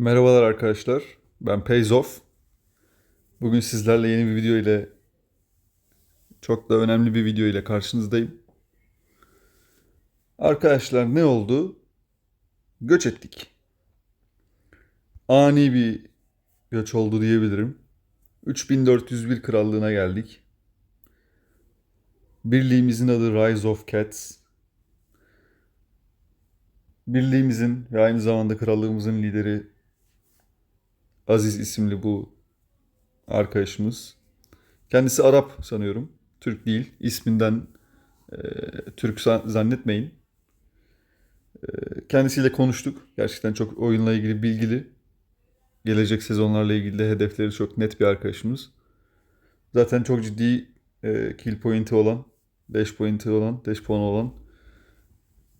Merhabalar arkadaşlar. Ben Peyzof. Bugün sizlerle yeni bir video ile çok da önemli bir video ile karşınızdayım. Arkadaşlar ne oldu? Göç ettik. Ani bir göç oldu diyebilirim. 3401 krallığına geldik. Birliğimizin adı Rise of Cats. Birliğimizin ve aynı zamanda krallığımızın lideri Aziz isimli bu arkadaşımız. Kendisi Arap sanıyorum. Türk değil. İsminden e, Türk za- zannetmeyin. E, kendisiyle konuştuk. Gerçekten çok oyunla ilgili bilgili. Gelecek sezonlarla ilgili de hedefleri çok net bir arkadaşımız. Zaten çok ciddi e, kill point'i olan, dash point'i olan, dash puanı olan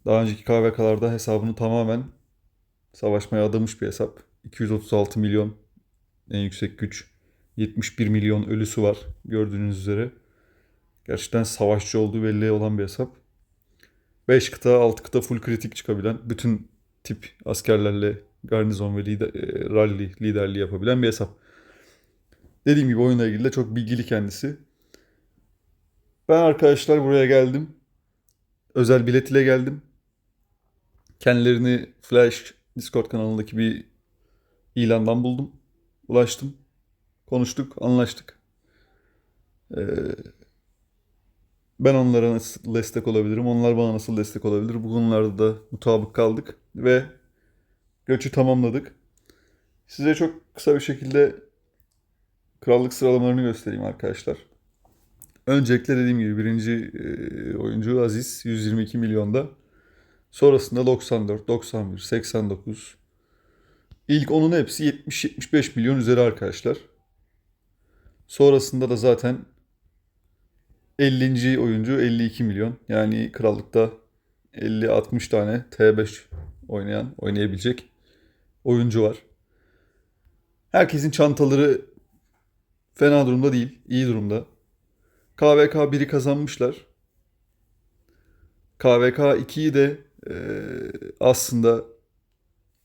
daha önceki KVK'larda hesabını tamamen savaşmaya adamış bir hesap. 236 milyon en yüksek güç. 71 milyon ölüsü var gördüğünüz üzere. Gerçekten savaşçı olduğu belli olan bir hesap. 5 kıta, 6 kıta full kritik çıkabilen, bütün tip askerlerle garnizon ve lider, e, rally liderliği yapabilen bir hesap. Dediğim gibi oyunla ilgili de çok bilgili kendisi. Ben arkadaşlar buraya geldim. Özel bilet ile geldim. Kendilerini Flash Discord kanalındaki bir ilandan buldum. Ulaştım. Konuştuk, anlaştık. Ee, ben onlara nasıl destek olabilirim, onlar bana nasıl destek olabilir. Bu konularda da mutabık kaldık ve göçü tamamladık. Size çok kısa bir şekilde krallık sıralamalarını göstereyim arkadaşlar. Öncelikle dediğim gibi birinci e, oyuncu Aziz 122 milyonda. Sonrasında 94, 91, 89. İlk onun hepsi 70-75 milyon üzeri arkadaşlar. Sonrasında da zaten 50. oyuncu 52 milyon. Yani krallıkta 50-60 tane T5 oynayan, oynayabilecek oyuncu var. Herkesin çantaları fena durumda değil, iyi durumda. KVK 1'i kazanmışlar. KVK 2'yi de e, aslında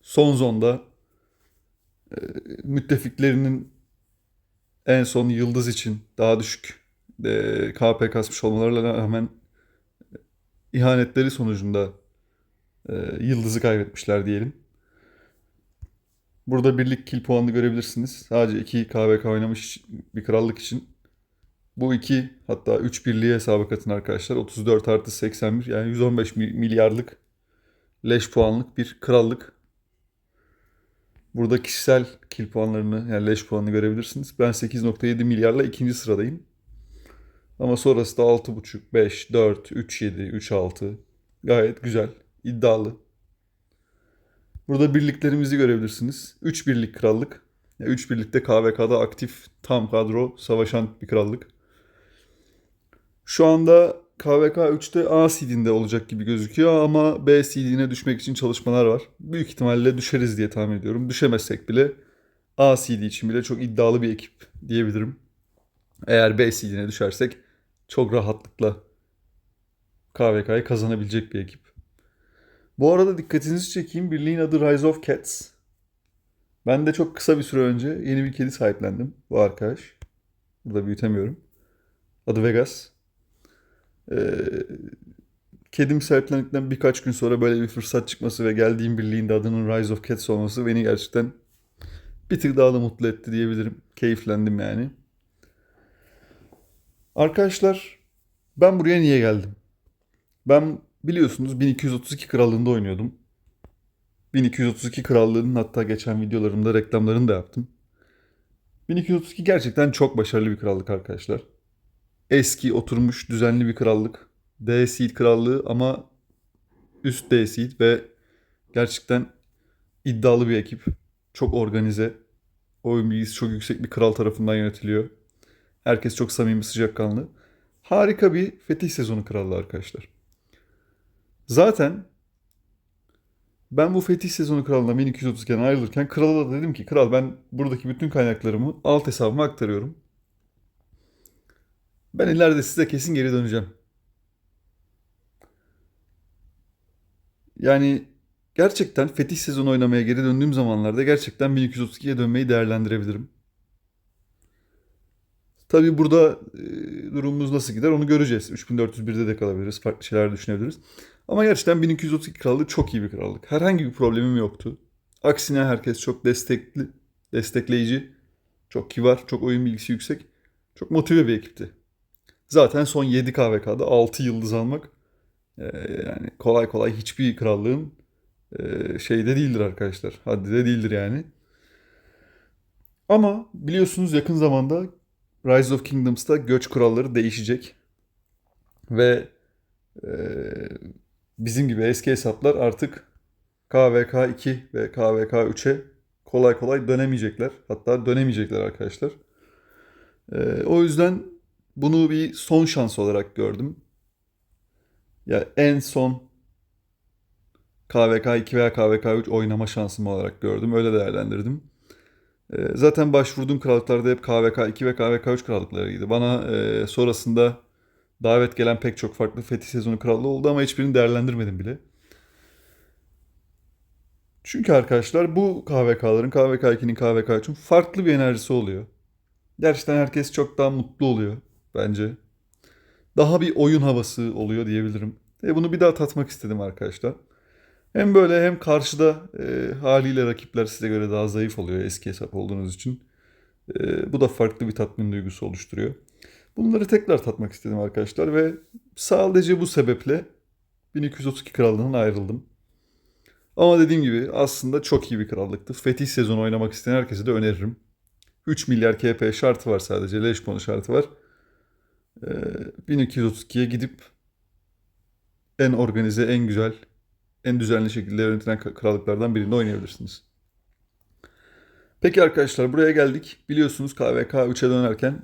son zonda müttefiklerinin en son Yıldız için daha düşük e, KP kasmış olmalarına rağmen ihanetleri sonucunda e, Yıldız'ı kaybetmişler diyelim. Burada birlik kill puanını görebilirsiniz. Sadece 2 KVK oynamış bir krallık için. Bu iki hatta 3 birliği hesaba katın arkadaşlar. 34 artı 81 yani 115 mi- milyarlık leş puanlık bir krallık. Burada kişisel kill puanlarını yani leş puanını görebilirsiniz. Ben 8.7 milyarla ikinci sıradayım. Ama sonrası da 6.5, 5, 4, 3, 7, 3, 6. Gayet güzel, iddialı. Burada birliklerimizi görebilirsiniz. 3 birlik krallık. 3 birlikte KVK'da aktif tam kadro savaşan bir krallık. Şu anda KVK 3'te A seed'inde olacak gibi gözüküyor ama B seed'ine düşmek için çalışmalar var. Büyük ihtimalle düşeriz diye tahmin ediyorum. Düşemezsek bile A seed için bile çok iddialı bir ekip diyebilirim. Eğer B seed'ine düşersek çok rahatlıkla KVK'yı kazanabilecek bir ekip. Bu arada dikkatinizi çekeyim. Birliğin adı Rise of Cats. Ben de çok kısa bir süre önce yeni bir kedi sahiplendim. Bu arkadaş. Burada büyütemiyorum. Adı Vegas. Ee, kedim sahiplendikten birkaç gün sonra böyle bir fırsat çıkması ve geldiğim birliğin de adının Rise of Cats olması beni gerçekten bir tık daha da mutlu etti diyebilirim. Keyiflendim yani. Arkadaşlar ben buraya niye geldim? Ben biliyorsunuz 1232 krallığında oynuyordum. 1232 krallığının hatta geçen videolarımda reklamlarını da yaptım. 1232 gerçekten çok başarılı bir krallık arkadaşlar. Eski, oturmuş, düzenli bir krallık. D krallığı ama üst D ve gerçekten iddialı bir ekip. Çok organize. Oyun bilgisi çok yüksek bir kral tarafından yönetiliyor. Herkes çok samimi, sıcakkanlı. Harika bir fetih sezonu krallığı arkadaşlar. Zaten ben bu fetih sezonu kralına 1232'den ayrılırken krala da dedim ki kral ben buradaki bütün kaynaklarımı alt hesabıma aktarıyorum. Ben ileride size kesin geri döneceğim. Yani gerçekten fetih sezonu oynamaya geri döndüğüm zamanlarda gerçekten 1232'ye dönmeyi değerlendirebilirim. Tabii burada e, durumumuz nasıl gider onu göreceğiz. 3401'de de kalabiliriz. Farklı şeyler düşünebiliriz. Ama gerçekten 1232 krallığı çok iyi bir krallık. Herhangi bir problemim yoktu. Aksine herkes çok destekli, destekleyici, çok kibar, çok oyun bilgisi yüksek, çok motive bir ekipti. Zaten son 7 KVK'da 6 yıldız almak e, yani kolay kolay hiçbir krallığın e, şeyde değildir arkadaşlar. Haddide değildir yani. Ama biliyorsunuz yakın zamanda Rise of Kingdoms'ta göç kuralları değişecek. Ve e, bizim gibi eski hesaplar artık KVK 2 ve KVK 3'e kolay kolay dönemeyecekler. Hatta dönemeyecekler arkadaşlar. E, o yüzden bunu bir son şans olarak gördüm. Ya en son KVK 2 veya KVK 3 oynama şansım olarak gördüm. Öyle değerlendirdim. Ee, Zaten başvurduğum krallıklarda hep KVK 2 ve KVK 3 krallıklarıydı. Bana e, sonrasında davet gelen pek çok farklı fetih sezonu krallığı oldu ama hiçbirini değerlendirmedim bile. Çünkü arkadaşlar bu KVK'ların KVK 2'nin KVK 3'ün farklı bir enerjisi oluyor. Gerçekten herkes çok daha mutlu oluyor bence. Daha bir oyun havası oluyor diyebilirim. E bunu bir daha tatmak istedim arkadaşlar. Hem böyle hem karşıda e, haliyle rakipler size göre daha zayıf oluyor eski hesap olduğunuz için. E, bu da farklı bir tatmin duygusu oluşturuyor. Bunları tekrar tatmak istedim arkadaşlar ve sadece bu sebeple 1232 krallığından ayrıldım. Ama dediğim gibi aslında çok iyi bir krallıktı. Fetih sezonu oynamak isteyen herkese de öneririm. 3 milyar KP şartı var sadece. Leş puanı şartı var. E, 1232'ye gidip en organize, en güzel, en düzenli şekilde yönetilen krallıklardan birinde oynayabilirsiniz. Peki arkadaşlar buraya geldik. Biliyorsunuz KVK 3'e dönerken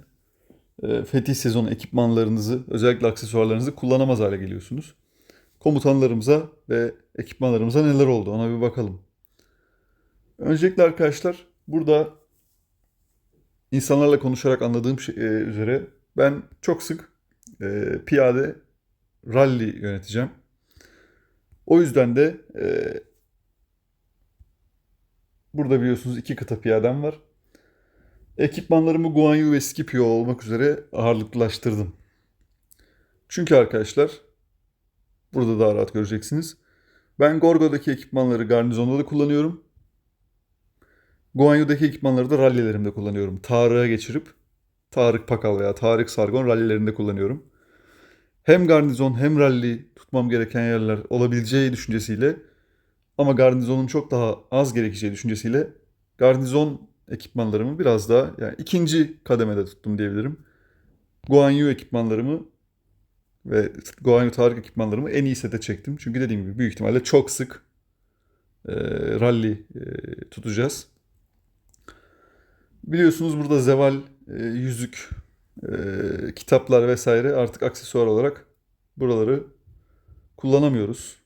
e, fetih sezonu ekipmanlarınızı, özellikle aksesuarlarınızı kullanamaz hale geliyorsunuz. Komutanlarımıza ve ekipmanlarımıza neler oldu ona bir bakalım. Öncelikle arkadaşlar burada insanlarla konuşarak anladığım şey, e, üzere ben çok sık e, piyade rally yöneteceğim. O yüzden de e, burada biliyorsunuz iki kıta piyadem var. Ekipmanlarımı Guanyu ve Scipio olmak üzere ağırlıklılaştırdım. Çünkü arkadaşlar burada daha rahat göreceksiniz. Ben Gorgo'daki ekipmanları garnizonda da kullanıyorum. Guanyu'daki ekipmanları da rallilerimde kullanıyorum. Tarık'a geçirip Tarık Pakal veya Tarık Sargon rallilerinde kullanıyorum hem garnizon hem rally tutmam gereken yerler olabileceği düşüncesiyle ama garnizonun çok daha az gerekeceği düşüncesiyle garnizon ekipmanlarımı biraz daha yani ikinci kademede tuttum diyebilirim. Guanyu ekipmanlarımı ve Guanyu Tarık ekipmanlarımı en iyi sete çektim. Çünkü dediğim gibi büyük ihtimalle çok sık e, rally e, tutacağız. Biliyorsunuz burada zeval, e, yüzük, e, kitaplar vesaire artık aksesuar olarak buraları kullanamıyoruz.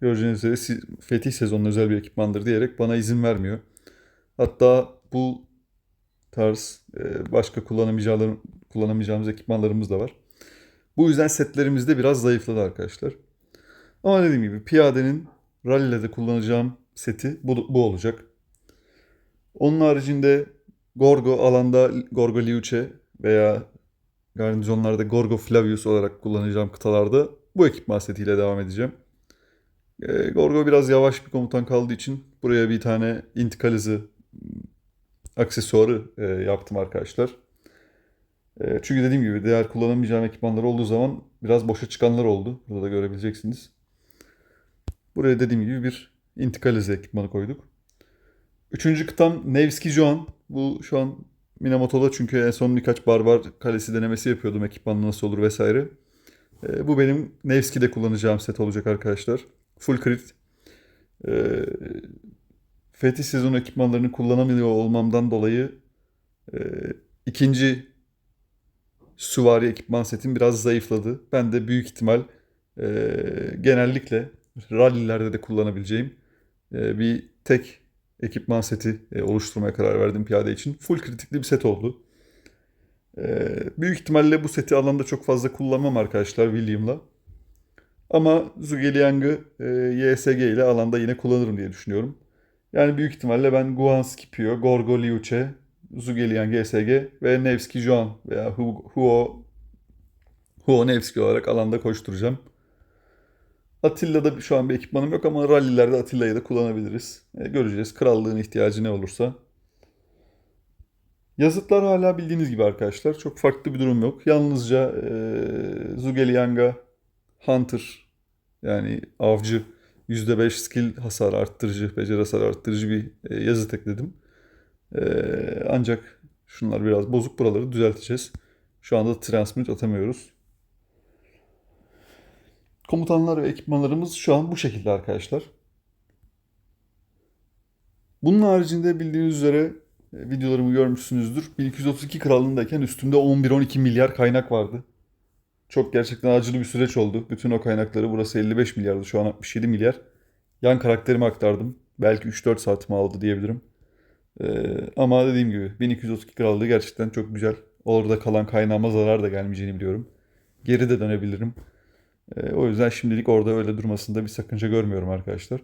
Gördüğünüz üzere fetih sezonunun özel bir ekipmandır diyerek bana izin vermiyor. Hatta bu tarz e, başka kullanamayacağımız, kullanamayacağımız ekipmanlarımız da var. Bu yüzden setlerimizde biraz zayıfladı arkadaşlar. Ama dediğim gibi piyadenin rallide kullanacağım seti bu, bu olacak. Onun haricinde Gorgo alanda Gorgo Liuce veya garnizonlarda Gorgo Flavius olarak kullanacağım kıtalarda bu ekipman setiyle devam edeceğim. E, Gorgo biraz yavaş bir komutan kaldığı için buraya bir tane intikal hızı aksesuarı e, yaptım arkadaşlar. E, çünkü dediğim gibi diğer kullanamayacağım ekipmanlar olduğu zaman biraz boşa çıkanlar oldu. Burada da görebileceksiniz. Buraya dediğim gibi bir intikal hızı ekipmanı koyduk. Üçüncü kıtam Nevski Joan. Bu şu an Minamoto'da çünkü en son birkaç barbar kalesi denemesi yapıyordum ekipmanla nasıl olur vesaire. E, bu benim Nevski'de kullanacağım set olacak arkadaşlar. Full crit. E, Fetih sezon ekipmanlarını kullanamıyor olmamdan dolayı e, ikinci süvari ekipman setim biraz zayıfladı. Ben de büyük ihtimal e, genellikle rallilerde de kullanabileceğim e, bir tek ekipman seti e, oluşturmaya karar verdim piyade için. Full kritikli bir set oldu. E, büyük ihtimalle bu seti alanda çok fazla kullanmam arkadaşlar William'la. Ama Zhuge e, YSG ile alanda yine kullanırım diye düşünüyorum. Yani büyük ihtimalle ben Guan Scipio, Gorgo Liuche, Zhuge YSG ve Nevski Juan veya Hu- Huo Huo Nevski olarak alanda koşturacağım. Atilla'da şu an bir ekipmanım yok ama rallilerde Atilla'yı da kullanabiliriz. E, göreceğiz. Krallığın ihtiyacı ne olursa. Yazıtlar hala bildiğiniz gibi arkadaşlar. Çok farklı bir durum yok. Yalnızca e, Zhuge Hunter yani avcı %5 skill hasar arttırıcı, beceri hasar arttırıcı bir e, yazıt ekledim. E, ancak şunlar biraz bozuk buraları düzelteceğiz. Şu anda transmit atamıyoruz. Komutanlar ve ekipmanlarımız şu an bu şekilde arkadaşlar. Bunun haricinde bildiğiniz üzere e, videolarımı görmüşsünüzdür. 1232 krallığındayken üstümde 11-12 milyar kaynak vardı. Çok gerçekten acılı bir süreç oldu. Bütün o kaynakları burası 55 milyardı şu an 67 milyar. Yan karakterime aktardım. Belki 3-4 saatimi aldı diyebilirim. Ee, ama dediğim gibi 1232 krallığı gerçekten çok güzel. Orada kalan kaynağıma zarar da gelmeyeceğini biliyorum. Geri de dönebilirim. Ee, o yüzden şimdilik orada öyle durmasında bir sakınca görmüyorum arkadaşlar.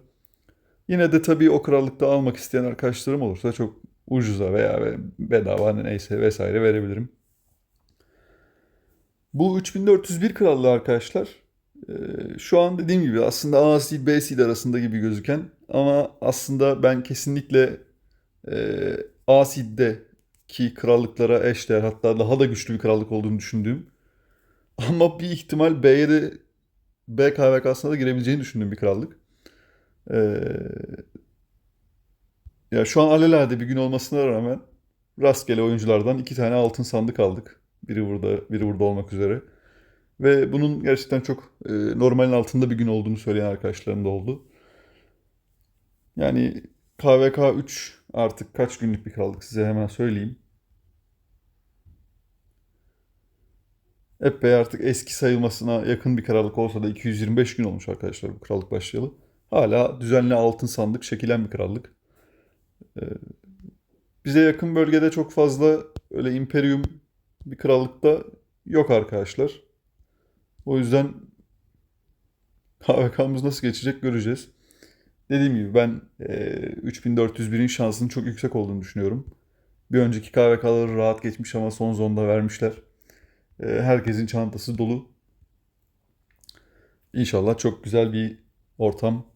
Yine de tabii o krallıkta almak isteyen arkadaşlarım olursa çok ucuza veya bedava hani neyse vesaire verebilirim. Bu 3401 krallığı arkadaşlar e, şu an dediğim gibi aslında A seed B seed arasında gibi gözüken ama aslında ben kesinlikle e, A seed'deki krallıklara eşdeğer hatta daha da güçlü bir krallık olduğunu düşündüğüm ama bir ihtimal B'ye de B KVK'sına da girebileceğini düşündüğüm bir krallık. Ee, ya şu an alelade bir gün olmasına rağmen rastgele oyunculardan iki tane altın sandık aldık. Biri burada, biri burada olmak üzere. Ve bunun gerçekten çok e, normalin altında bir gün olduğunu söyleyen arkadaşlarım da oldu. Yani KVK 3 artık kaç günlük bir krallık size hemen söyleyeyim. Epey artık eski sayılmasına yakın bir krallık olsa da 225 gün olmuş arkadaşlar bu krallık başlayalı. Hala düzenli altın sandık çekilen bir krallık. Ee, bize yakın bölgede çok fazla öyle imperium bir krallıkta yok arkadaşlar. O yüzden KVK'mız nasıl geçecek göreceğiz. Dediğim gibi ben e, 3401'in şansının çok yüksek olduğunu düşünüyorum. Bir önceki KVK'ları rahat geçmiş ama son zonda vermişler. E, herkesin çantası dolu. İnşallah çok güzel bir ortam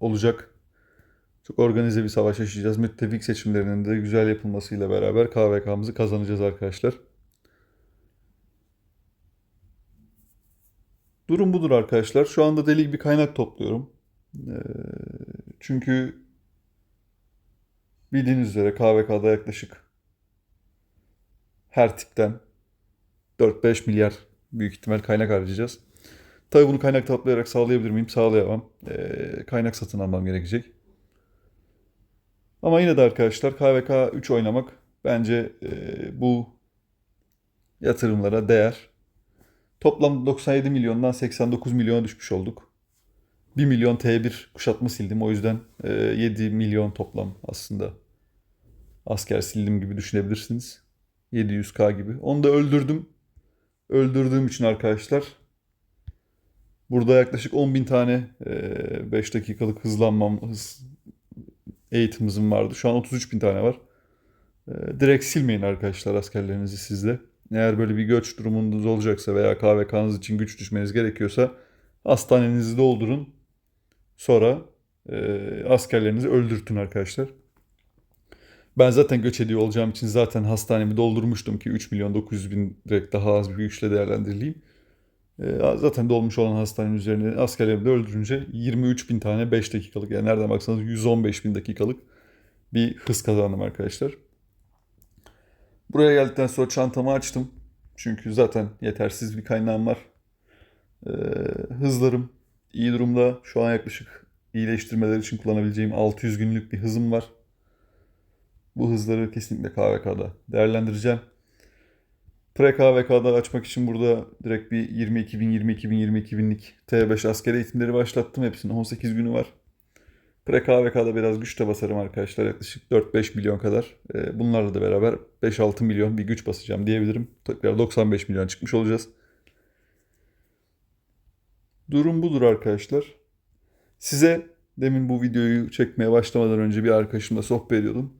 olacak. Çok organize bir savaş yaşayacağız. Müttefik seçimlerinin de güzel yapılmasıyla beraber KVK'mızı kazanacağız arkadaşlar. Durum budur arkadaşlar. Şu anda deli gibi kaynak topluyorum. Ee, çünkü bildiğiniz üzere KVK'da yaklaşık her tipten 4-5 milyar büyük ihtimal kaynak harcayacağız. Tabii bunu kaynak toplayarak sağlayabilir miyim? Sağlayamam. Ee, kaynak satın almam gerekecek. Ama yine de arkadaşlar KVK 3 oynamak bence e, bu yatırımlara değer. Toplam 97 milyondan 89 milyona düşmüş olduk. 1 milyon T1 kuşatma sildim. O yüzden e, 7 milyon toplam aslında asker sildim gibi düşünebilirsiniz. 700k gibi. Onu da öldürdüm. Öldürdüğüm için arkadaşlar burada yaklaşık 10 bin tane e, 5 dakikalık hızlanmam hız eğitimimizin vardı. Şu an 33 bin tane var. E, direkt silmeyin arkadaşlar askerlerinizi sizde. Eğer böyle bir göç durumunuz olacaksa veya KVK'nız için güç düşmeniz gerekiyorsa hastanenizi doldurun. Sonra e, askerlerinizi öldürtün arkadaşlar. Ben zaten göç ediyor olacağım için zaten hastanemi doldurmuştum ki 3 milyon 900 bin direkt daha az bir güçle değerlendirileyim. E, zaten dolmuş olan hastanenin üzerine askerlerimi de öldürünce 23 bin tane 5 dakikalık yani nereden baksanız 115 bin dakikalık bir hız kazandım arkadaşlar. Buraya geldikten sonra çantamı açtım. Çünkü zaten yetersiz bir kaynağım var. Ee, hızlarım iyi durumda. Şu an yaklaşık iyileştirmeler için kullanabileceğim 600 günlük bir hızım var. Bu hızları kesinlikle KVK'da değerlendireceğim. Pre-KVK'da açmak için burada direkt bir 22 bin, 22 bin, 22 binlik T5 asker eğitimleri başlattım. Hepsinin 18 günü var. Pre-KVK'da biraz güç de basarım arkadaşlar. Yaklaşık 4-5 milyon kadar. Ee, bunlarla da beraber 5-6 milyon bir güç basacağım diyebilirim. Tekrar 95 milyon çıkmış olacağız. Durum budur arkadaşlar. Size demin bu videoyu çekmeye başlamadan önce bir arkadaşımla sohbet ediyordum.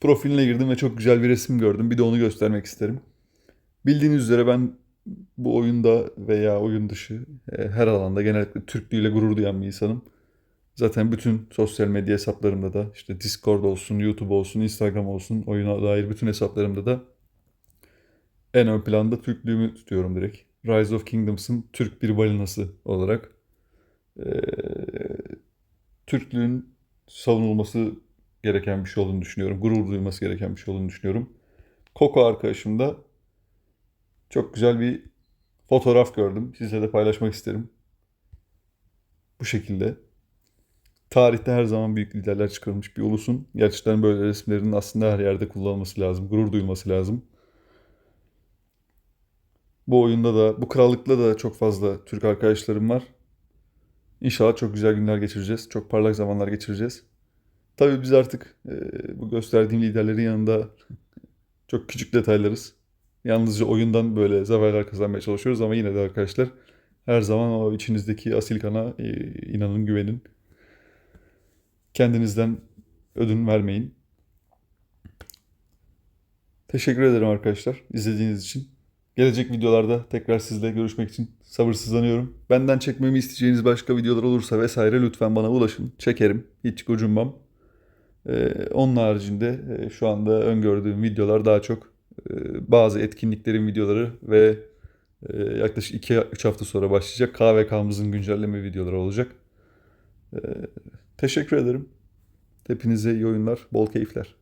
Profiline girdim ve çok güzel bir resim gördüm. Bir de onu göstermek isterim. Bildiğiniz üzere ben bu oyunda veya oyun dışı e, her alanda genellikle Türklüğüyle gurur duyan bir insanım. Zaten bütün sosyal medya hesaplarımda da işte Discord olsun, YouTube olsun, Instagram olsun, oyuna dair bütün hesaplarımda da en ön planda Türklüğümü tutuyorum direkt. Rise of Kingdoms'ın Türk bir balinası olarak. Ee, Türklüğün savunulması gereken bir şey olduğunu düşünüyorum. Gurur duyulması gereken bir şey olduğunu düşünüyorum. Koko arkadaşım da çok güzel bir fotoğraf gördüm. Sizle de paylaşmak isterim. Bu şekilde. Tarihte her zaman büyük liderler çıkarılmış bir ulusun. Gerçekten böyle resimlerin aslında her yerde kullanılması lazım. Gurur duyulması lazım. Bu oyunda da, bu krallıkta da çok fazla Türk arkadaşlarım var. İnşallah çok güzel günler geçireceğiz. Çok parlak zamanlar geçireceğiz. Tabii biz artık e, bu gösterdiğim liderlerin yanında çok küçük detaylarız. Yalnızca oyundan böyle zaferler kazanmaya çalışıyoruz ama yine de arkadaşlar her zaman o içinizdeki asil kana e, inanın, güvenin. Kendinizden ödün vermeyin. Teşekkür ederim arkadaşlar izlediğiniz için. Gelecek videolarda tekrar sizle görüşmek için sabırsızlanıyorum. Benden çekmemi isteyeceğiniz başka videolar olursa vesaire lütfen bana ulaşın. Çekerim. Hiç gocunmam. Ee, onun haricinde e, şu anda öngördüğüm videolar daha çok e, bazı etkinliklerin videoları ve e, yaklaşık 2-3 hafta sonra başlayacak KVK'mızın güncelleme videoları olacak. E, teşekkür ederim. Hepinize iyi oyunlar, bol keyifler.